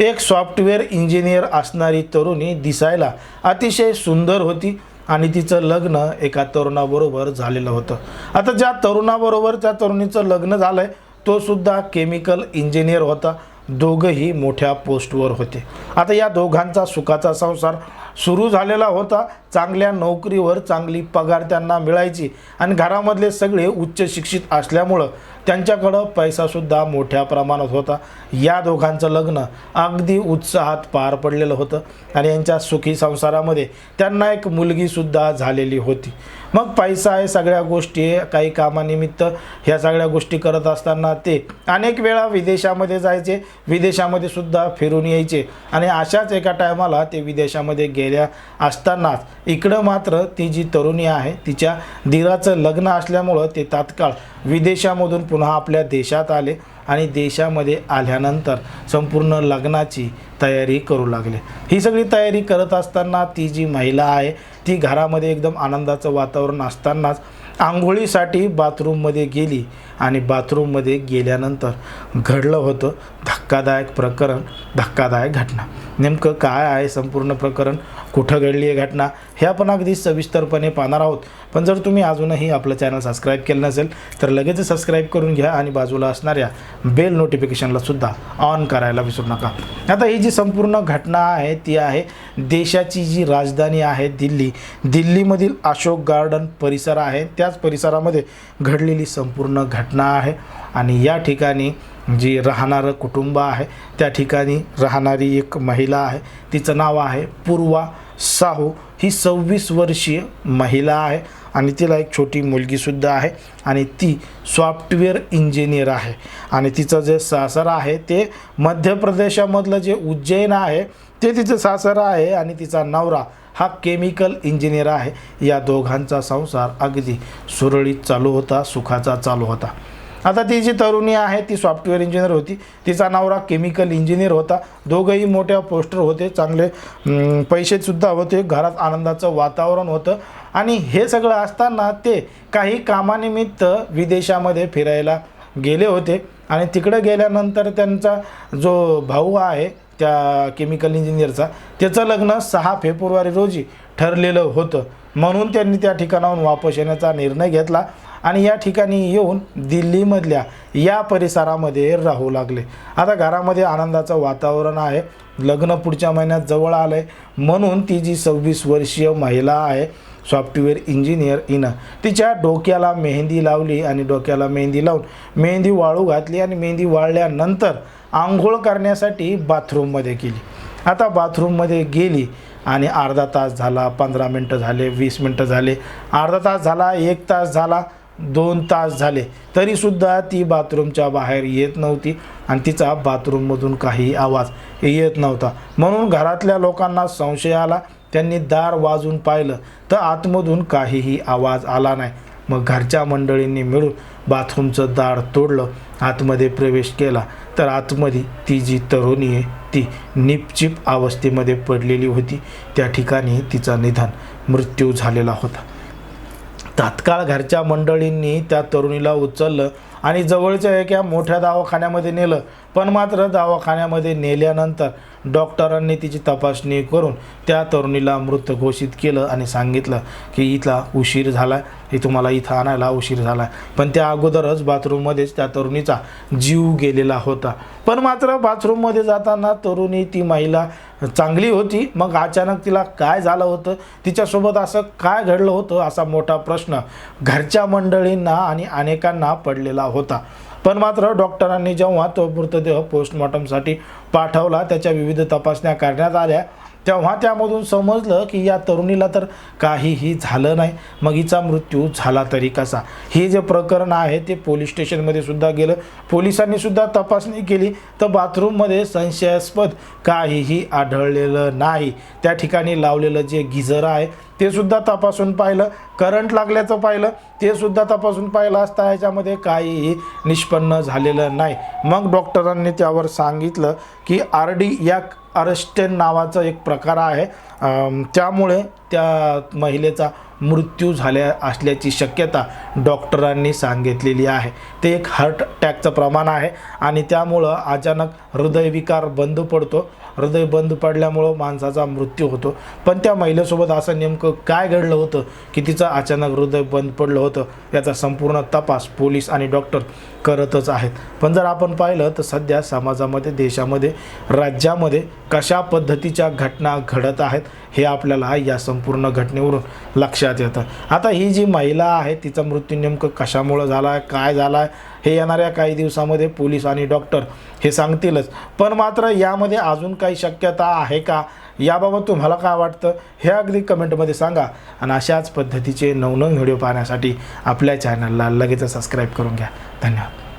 एक software engineer असणारी तरुणी दिसायला अतिशय सुंदर होती आणि तिचं लग्न एका तरुणाबरोबर झालेलं होतं. आता ज्या तरुणाबरोबर त्या तरुणीचं लग्न झालंय तो सुद्धा केमिकल इंजिनियर होता. दोघंही मोठ्या पोस्टवर होते. आता या दोघांचा सुखाचा संसार सुरू झालेला होता. चांगल्या नोकरीवर चांगली पगार त्यांना मिळायची आणि घरामधले सगळे उच्च शिक्षित असल्यामुळं त्यांच्याकडं पैसासुद्धा मोठ्या प्रमाणात होता. या दोघांचं लग्न अगदी उत्साहात पार पडलेलं होतं आणि यांच्या सुखी संसारामध्ये त्यांना एक मुलगीसुद्धा झालेली होती. मग पैसा आहे सगळ्या गोष्टी काही कामानिमित्त ह्या सगळ्या गोष्टी करत असताना ते अनेक वेळा विदेशामध्ये जायचे. विदेशामध्ये सुद्धा फिरून यायचे आणि अशाच एका टायमाला ते विदेशामध्ये गेल्या असतानाच. इकडं मात्र ती जी तरुणी आहे तिच्या दिराचं लग्न असल्यामुळं ते तात्काळ विदेशामधून पुन्हा आपल्या देशात आले. आणि देशामध्ये आल्यानंतर संपूर्ण लग्नाची तयारी करू लागले. ही सगळी तयारी करत असताना ती जी महिला आहे ती घरामध्ये एकदम आनंदाचं वातावरण असतानाच आंघोळीसाठी बाथरूममध्ये गेली आणि बाथरूममध्ये गेल्यानंतर घडलं होतं धक्कादायक प्रकरण धक्कादायक घटना. नेमकं काय आहे संपूर्ण प्रकरण? कुठं घडली आहे घटना हे आपण अगदी सविस्तरपणे पाहणार आहोत. पण जर तुम्ही अजूनही आपलं चॅनल सबस्क्राईब केलं नसेल तर लगेच सबस्क्राईब करून घ्या आणि बाजूला असणाऱ्या बेल नोटिफिकेशनला सुद्धा ऑन करायला विसरू नका. आता ही जी संपूर्ण घटना आहे ती आहे देशाची जी राजधानी आहे दिल्ली. दिल्लीमधील अशोक गार्डन परिसर आहे. त्याच परिसरामध्ये घडलेली संपूर्ण घटना आहे. आणि या ठिकाणी जी राहणारं कुटुंब आहे त्या ठिकाणी राहणारी एक महिला आहे तिचं नाव आहे पूर्वा साहू. ही सव्वीस वर्षीय महिला आहे आणि तिला एक छोटी मुलगीसुद्धा आहे आणि ती सॉफ्टवेअर इंजिनियर आहे. आणि तिचं जे सासर आहे ते मध्य प्रदेशामधलं जे उज्जैन आहे ते तिचं सासर आहे आणि तिचा नवरा हा केमिकल इंजिनियर आहे. या दोघांचा संसार अगदी सुरळीत चालू होता सुखाचा चालू होता. आता ती जी तरुणी आहे ती सॉफ्टवेअर इंजिनियर होती. तिचा नवरा केमिकल इंजिनियर होता. दोघंही मोठ्या पोस्टर होते चांगले पैसेसुद्धा होते. घरात आनंदाचं वातावरण होतं. आणि हे सगळं असताना ते काही कामानिमित्त विदेशामध्ये फिरायला गेले होते. आणि तिकडे गेल्यानंतर त्यांचा जो भाऊ आहे त्या केमिकल इंजिनियरचा त्याचं लग्न सहा फेब्रुवारी रोजी ठरलेलं होतं. म्हणून त्यांनी त्या ठिकाणाहून वापस येण्याचा निर्णय घेतला आणि या ठिकाणी येऊन दिल्लीमधल्या या परिसरामध्ये राहू लागले. आता घरामध्ये आनंदाचं वातावरण आहे. लग्न पुढच्या महिन्यात जवळ आलं आहे म्हणून ती जी सव्वीस वर्षीय महिला आहे सॉफ्टवेअर इंजिनियर हिनं तिच्या डोक्याला मेहंदी लावली आणि डोक्याला मेहंदी लावून मेहंदी वाळू घातली आणि मेहंदी वाळल्यानंतर आंघोळ करण्यासाठी बाथरूममध्ये गेली. आता बाथरूममध्ये गेली आणि अर्धा तास झाला पंधरा मिनटं झाले वीस मिनटं झाले. अर्धा तास झाला एक तास झाला दोन तास झाले. तरीसुद्धा ती बाथरूमच्या बाहेर येत नव्हती आणि तिचा बाथरूममधून काही आवाज येत नव्हता. म्हणून घरातल्या लोकांना संशय आला. त्यांनी दार वाजून पाहिलं तर आतमधून काहीही आवाज आला नाही. मग घरच्या मंडळींनी मिळून बाथरूमचं दार तोडलं आतमध्ये प्रवेश केला. तर आतमध्ये ती जी तरुणी आहे ती निपचिप अवस्थेमध्ये पडलेली होती. त्या ठिकाणी तिचा निधन मृत्यू झालेला होता. तात्काळ घरच्या मंडळींनी त्या तरुणीला उचललं आणि जवळच्या एका मोठ्या दवाखान्यामध्ये नेलं. पण मात्र दवाखान्यामध्ये नेल्यानंतर डॉक्टरांनी तिची तपासणी करून त्या तरुणीला मृत घोषित केलं आणि सांगितलं की इथला उशीर झाला हे तुम्हाला इथं आणायला उशीर झाला पण त्या अगोदरच बाथरूममध्येच त्या तरुणीचा जीव गेलेला होता. पण मात्र बाथरूममध्ये जाताना तरुणी ती महिला चांगली होती. मग अचानक तिला काय झालं होतं? तिच्यासोबत असं काय घडलं होतं? असा मोठा प्रश्न घरच्या मंडळींना आणि अनेकांना पडलेला होता. पण मात्र डॉक्टरांनी जेव्हा तो मृतदेह पोस्टमॉर्टमसाठी पाठवला त्याच्या विविध तपासण्या करण्यात आल्या. तेव्हा त्यामधून समजलं की या तरुणीला तर काहीही झालं नाही. मग हिचा मृत्यू झाला तरी कसा? हे जे प्रकरण आहे ते पोलीस स्टेशनमध्ये सुद्धा गेलं. पोलिसांनी सुद्धा तपासणी केली. तर बाथरूममध्ये संशयास्पद काहीही आढळलेलं नाही. त्या ठिकाणी लावलेलं जे गिझर आहे ते सुद्धा तपासून पाहिलं. करंट लागल्याचं पाहिलं. ते सुद्धा तपासून पाहिलं असता ह्याच्यामध्ये काहीही निष्पन्न झालेलं नाही. मग डॉक्टरांनी त्यावर सांगितलं की आर डी या अरेस्टेन नावाचा एक प्रकार आहे. त्यामुळे त्या महिलेचा मृत्यू झाल्या असल्याची शक्यता डॉक्टरांनी सांगितलेली आहे. ते एक हार्ट अटॅकचं प्रमाण आहे आणि त्यामुळं अचानक हृदयविकार बंद पडतो. हृदय बंद पडल्यामुळं माणसाचा मृत्यू होतो. पण त्या महिलेसोबत असं नेमकं काय घडलं होतं? की तिचं अचानक हृदय बंद पडलं होतं? याचा संपूर्ण तपास पोलीस आणि डॉक्टर करतच आहेत. पण जर आपण पाहिलं तर सध्या समाजामध्ये देशामध्ये राज्यामध्ये कशा पद्धतीच्या घटना घडत आहेत हे आपल्याला या संपूर्ण घटनेवरून लक्षात येतं आता ही जी महिला आहे तिचा मृत्यू नेमकं कशामुळं झाला आहे काय झाला आहे हे येणाऱ्या काही दिवसामध्ये पोलीस आणि डॉक्टर हे सांगतीलच. पण मात्र यामध्ये अजून काही शक्यता आहे का? याबाबत तुम्हाला काय वाटतं? हे अगदी कमेंटमध्ये सांगा. आणि अशाच पद्धतीचे नवनवीन व्हिडिओ पाहण्यासाठी आपल्या चॅनलला लगेच सबस्क्राईब करून घ्या. धन्यवाद.